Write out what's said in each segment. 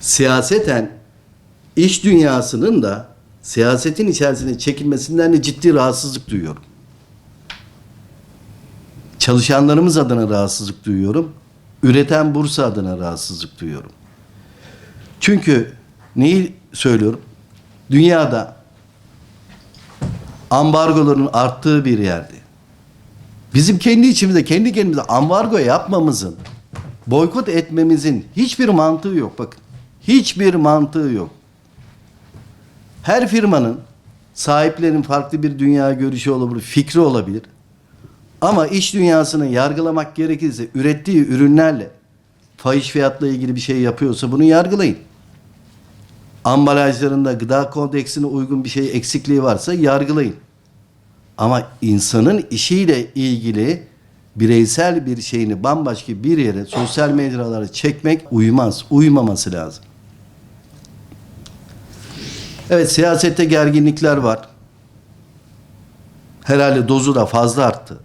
Siyaseten iş dünyasının da siyasetin içerisine çekilmesinden de ciddi rahatsızlık duyuyorum. Çalışanlarımız adına rahatsızlık duyuyorum. Üreten Bursa adına rahatsızlık duyuyorum. Çünkü neyi söylüyorum? Dünyada ambargoların arttığı bir yerde bizim kendi içimizde, kendi kendimize ambargo yapmamızın, boykot etmemizin hiçbir mantığı yok. Bakın, hiçbir mantığı yok. Her firmanın sahiplerin farklı bir dünya görüşü olabilir, fikri olabilir. Ama iş dünyasını yargılamak gerekirse ürettiği ürünlerle fahiş fiyatla ilgili bir şey yapıyorsa bunu yargılayın. Ambalajlarında gıda kodeksine uygun bir şey eksikliği varsa yargılayın. Ama insanın işiyle ilgili bireysel bir şeyini bambaşka bir yere sosyal mecralara çekmek uymaz. Uymaması lazım. Evet siyasette gerginlikler var. Herhalde dozu da fazla arttı.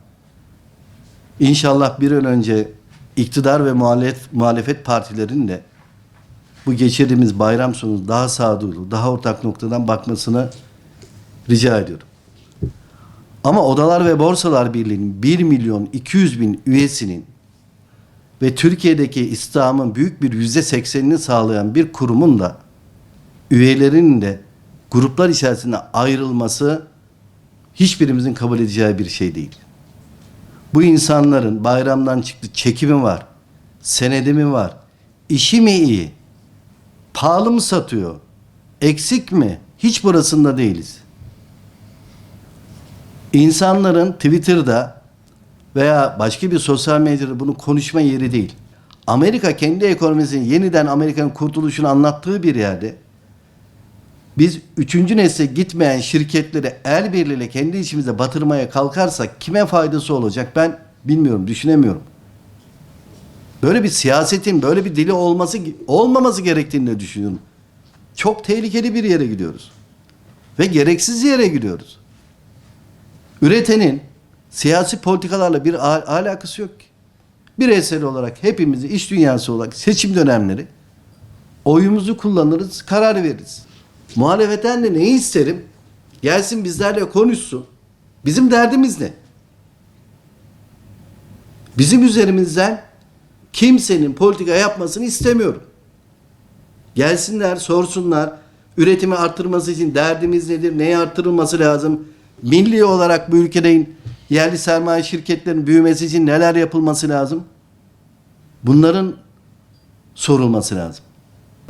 İnşallah bir an önce iktidar ve muhalefet, muhalefet partilerinin de bu geçirdiğimiz bayram sonu daha sağduyulu, daha ortak noktadan bakmasını rica ediyorum. Ama Odalar ve Borsalar Birliği'nin 1 milyon 200 bin üyesinin ve Türkiye'deki İslam'ın büyük bir yüzde seksenini sağlayan bir kurumun da üyelerinin de gruplar içerisinde ayrılması hiçbirimizin kabul edeceği bir şey değil. Bu insanların bayramdan çıktı çekimi var, senedi mi var, işi mi iyi, pahalı mı satıyor, eksik mi? Hiç burasında değiliz. İnsanların Twitter'da veya başka bir sosyal medyada bunu konuşma yeri değil. Amerika kendi ekonomisini yeniden Amerika'nın kurtuluşunu anlattığı bir yerde biz üçüncü nesle gitmeyen şirketleri el birliğiyle kendi içimizde batırmaya kalkarsak kime faydası olacak ben bilmiyorum, düşünemiyorum. Böyle bir siyasetin, böyle bir dili olması olmaması gerektiğini düşünüyorum. Çok tehlikeli bir yere gidiyoruz. Ve gereksiz yere gidiyoruz. Üretenin siyasi politikalarla bir al- alakası yok ki. Bireysel olarak hepimizi iş dünyası olarak seçim dönemleri oyumuzu kullanırız, karar veririz. Muhalefetten de neyi isterim? Gelsin bizlerle konuşsun. Bizim derdimiz ne? Bizim üzerimizden kimsenin politika yapmasını istemiyorum. Gelsinler, sorsunlar. Üretimi arttırması için derdimiz nedir? Neye arttırılması lazım? Milli olarak bu ülkenin yerli sermaye şirketlerinin büyümesi için neler yapılması lazım? Bunların sorulması lazım.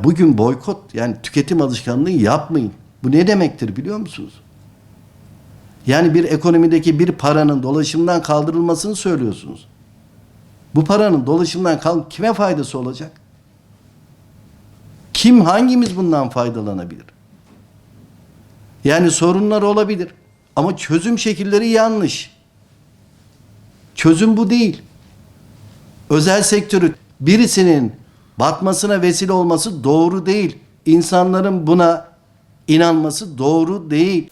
Bugün boykot yani tüketim alışkanlığı yapmayın. Bu ne demektir biliyor musunuz? Yani bir ekonomideki bir paranın dolaşımdan kaldırılmasını söylüyorsunuz. Bu paranın dolaşımdan kal kime faydası olacak? Kim hangimiz bundan faydalanabilir? Yani sorunlar olabilir ama çözüm şekilleri yanlış. Çözüm bu değil. Özel sektörü birisinin batmasına vesile olması doğru değil. İnsanların buna inanması doğru değil.